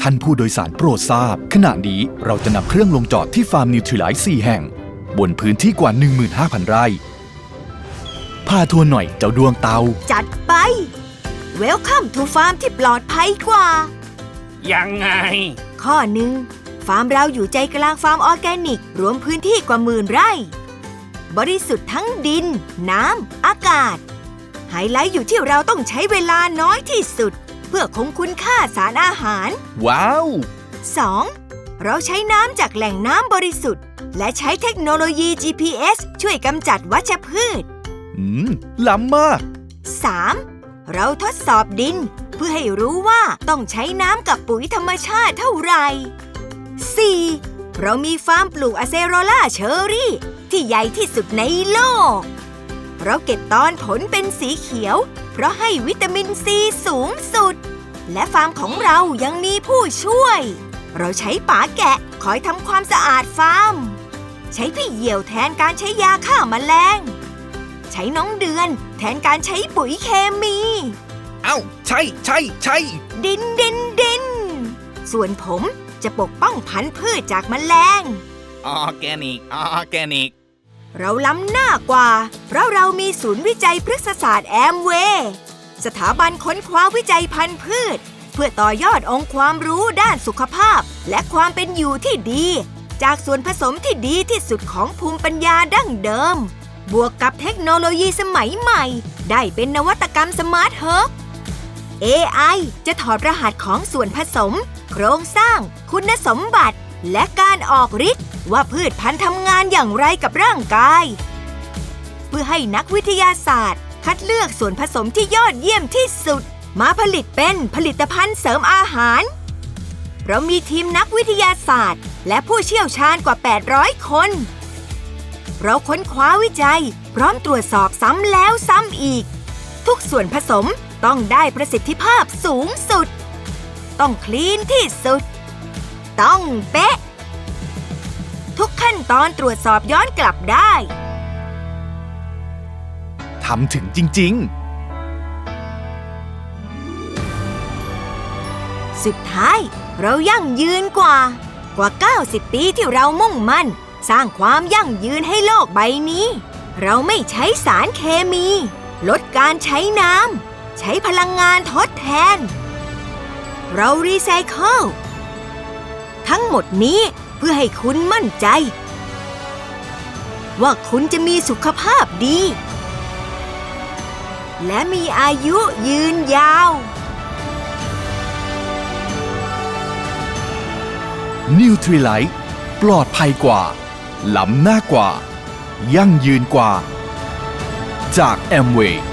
ท่านผู้โดยสารโปรดทราบ ขณะนี้เราจะนำเครื่องลงจอดที่ฟาร์มนิวทรีไลท์4แห่ง บนพื้นที่กว่า 15,000 ไร่ พาทัวร์หน่อยเจ้าดวงเตา จัดไป Welcome to Farm ที่ปลอดภัยกว่า ยังไง ข้อหนึ่งฟาร์มเราอยู่ใจกลางฟาร์มออร์แกนิก รวมพื้นที่กว่าหมื่นไร่ บริสุทธิ์ทั้งดิน น้ำ อากาศ ไฮไลท์อยู่ที่เราต้องใช้เวลาน้อยที่สุด เพื่อคงคุณค่าสารอาหาร ว้าว 2. เราใช้น้ำจากแหล่งน้ำบริสุทธิ์ และใช้เทคโนโลยี GPS ช่วยกำจัดวัชพืช อืม ล้ำมาก 3. เราทดสอบดิน เพื่อให้รู้ว่าต้องใช้น้ำกับปุ๋ยธรรมชาติเท่าไหร่ 4. เรามีฟาร์มปลูกอะเซโรล่าเชอรี่ ที่ใหญ่ที่สุดในโลกเราเก็บตอนผลเป็นสีเขียว เพราะให้วิตามินซีสูงสุด และฟาร์มของเรายังมีผู้ช่วย เราใช้ป๋าแกะคอยทำความสะอาดฟาร์ม ใช้พี่เหยี่ยวแทนการใช้ยาฆ่าแมลง ใช้น้องเดือนแทนการใช้ปุ๋ยเคมี เอ้า ใช่ใช่ใช่ดินดินดิน ส่วนผมจะปกป้องพันธุ์พืชจากแมลง ออร์แกนิก ออร์แกนิก เราล้ำหน้ากว่า เพราะเรามีศูนย์วิจัยพฤกษศาสตร์แอมเวย์สถาบันค้นคว้าวิจัยพันธุ์พืช เพื่อต่อยอดองค์ความรู้ด้านสุขภาพ และความเป็นอยู่ที่ดี จากส่วนผสมที่ดีที่สุดของภูมิปัญญาดั้งเดิม บวกกับเทคโนโลยีสมัยใหม่ ได้เป็นนวัตกรรมสมาร์ทเฮิร์บ AI จะถอดรหัสของส่วนผสม โครงสร้าง คุณสมบัติ และการออกฤทธิ์ว่าพืชพันธุ์ทำงานอย่างไรกับร่างกาย เพื่อให้นักวิทยาศาสตร์ คัดเลือกส่วนผสมที่ยอดเยี่ยมที่สุด มาผลิตเป็นผลิตภัณฑ์เสริมอาหาร เรามีทีมนักวิทยาศาสตร์ และผู้เชี่ยวชาญกว่า 800 คน เราค้นคว้าวิจัย พร้อมตรวจสอบซ้ำแล้วซ้ำอีก ทุกส่วนผสมต้องได้ประสิทธิภาพสูงสุด ต้องคลีนที่สุด ต้องเป๊ะ ทุกขั้นตอนตรวจสอบย้อนกลับได้ ทำถึงจริง สุดท้ายเรายั่งยืนกว่า กว่า 90 ปีที่เรามุ่งมั่น สร้างความยั่งยืนให้โลกใบนี้ เราไม่ใช้สารเคมี ลดการใช้น้ำใช้พลังงานทดแทน เรารีไซเคิล ทั้งหมดนี้เพื่อให้คุณมั่นใจ ว่าคุณจะมีสุขภาพดี และมีอายุยืนยาว นิวทรีไลท์ปลอดภัยกว่า ล้ำหน้ากว่า ยั่งยืนกว่า จากแอมเวย์